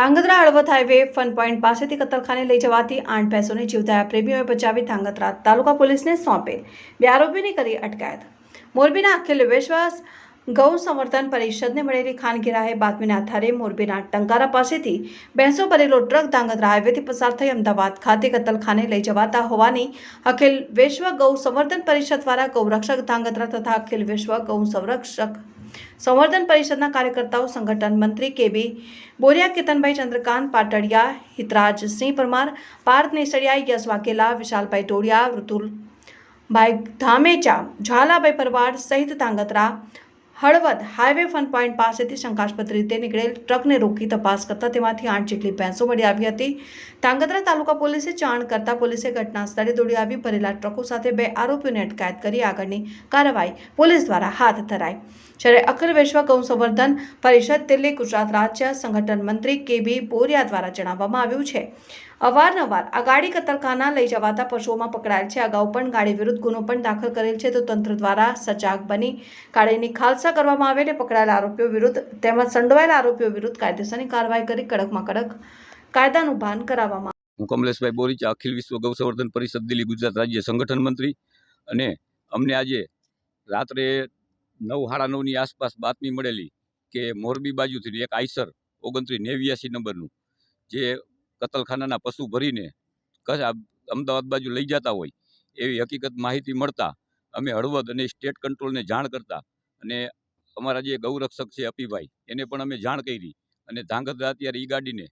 Dhrangadhra Halvad highway fun point પાસેથી કતલખાને લઈ જવાથી આઠ ભેંસોને જીવતા પ્રેમીઓએ બચાવી ધાંગધ્રા તાલુકા પોલીસને સોંપેલ બે આરોપીની કરી અટકાયત. મોરબીના અખિલ વિશ્વાસ ગૌ સંવર્ધન પરિષદને મળેલી ખાનગી બાતમીના આધારે મોરબીના ટંકારા પાસેથી ભેંસો ભરેલો ટ્રક ધાંગધ્રા હાઈવેથી પસાર થઈ અમદાવાદ ખાતે કતલખાને લઈ જવાતા હોવાની અખિલ વિશ્વ ગૌ સંવર્ધન પરિષદ દ્વારા ગૌરક્ષક ધાંગધ્રા તથા અખિલ વિશ્વ ગૌ સંરક્ષક સંવર્ધન પરિષદના કાર્યકર્તાઓ, સંગઠન મંત્રી કેબી બોરિયા કેતનભાઈ ચંદ્રકાંત પાટડિયા હિતરાજસિંહ પરમાર, પાર્થ નેસડિયા યશ વાઘેલા, વિશાલભાઈ ટોડિયા ઋતુલભાઈ ધામેચા, ઝાલાભાઈ પરવાડ સહિત Dhrangadhra Halvad highway fun point પાસેથી શંકાસ્પદ રીતે નીકળેલ ટ્રકને રોકી તપાસ કરતા તેમાંથી આઠ જેટલી ભેંસો મળી આવી હતી. ધાંગધ્રા તાલુકા પોલીસે જાણ કરતા પોલીસે ઘટના સ્થળે દોડી આવી, ભરેલા ટ્રકો સાથે બે આરોપીઓને અટકાયત કરી આગળની કાર્યવાહી પોલીસ દ્વારા હાથ ધરાઈ. જ્યારે અખિલ વિશ્વ ગૌ સંવર્ધન પરિષદ, દિલ્હી ગુજરાત રાજ્ય સંગઠન મંત્રી કે બી બોરિયા દ્વારા જણાવવામાં આવ્યું છે. અવારનવાર આ ગાડી કતલખાના લઈ જવાતા પશુઓમાં પકડાયેલ છે. અગાઉ પણ ગાડી વિરુદ્ધ ગુનો પણ દાખલ કરેલ છે. તો તંત્ર દ્વારા સજાગ બની ગાડીની ખાલસા કરવામાં આવે અને પકડાયેલા આરોપીઓ વિરુદ્ધ તેમજ સંડોવાયેલા આરોપીઓ વિરુદ્ધ કાયદેસરની કાર્યવાહી કરી કડકમાં કડક કાયદાનું ભાન કરાવવામાં હું કમલેશભાઈ બોરીચા, અખિલ વિશ્વ ગૌસંવર્ધન પરિષદ, દિલ્હી ગુજરાત રાજ્ય સંગઠન મંત્રી. અને અમને આજે રાત્રે નવ, સાડા નવની આસપાસ બાતમી મળેલી કે મોરબી બાજુથી એક આઈસર ઓગણત્રીસ નેવ્યાસી નંબરનું જે કતલખાનાના પશુ ભરીને અમદાવાદ બાજુ લઈ જતા હોય એવી હકીકત માહિતી મળતા અમે હળવદ અને સ્ટેટ કંટ્રોલને જાણ કરતા અને અમારા જે ગૌરક્ષક છે અપીભાઈ, એને પણ અમે જાણ કરી અને ધાંગધ્રા અત્યારે ઈ ગાડીને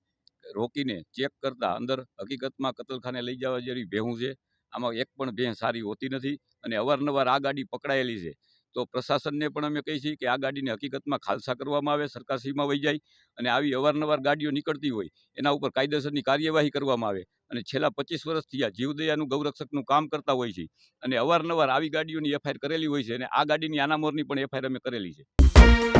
રોકીને ચેક કરતા અંદર હકીકતમાં કતલખાને લઈ જવા જેવી ભેહું છે. આમાં એક પણ ભેં સારી હોતી નથી અને અવારનવાર આ ગાડી પકડાયેલી છે. તો પ્રશાસનને પણ અમે કહીએ છીએ કે આ ગાડીને હકીકતમાં ખાલસા કરવામાં આવે સરકારશ્રીમાં વહી જાય અને આવી અવારનવાર ગાડીઓ નીકળતી હોય, એના ઉપર કાયદેસરની કાર્યવાહી કરવામાં આવે. અને છેલ્લા પચીસ વર્ષથી આ જીવદયાનું ગૌરક્ષકનું કામ કરતા હોય છે અને અવારનવાર આવી ગાડીઓની એફઆઈઆર કરેલી હોય છે અને આ ગાડીની આનામોરની પણ એફઆઈઆર અમે કરેલી છે. you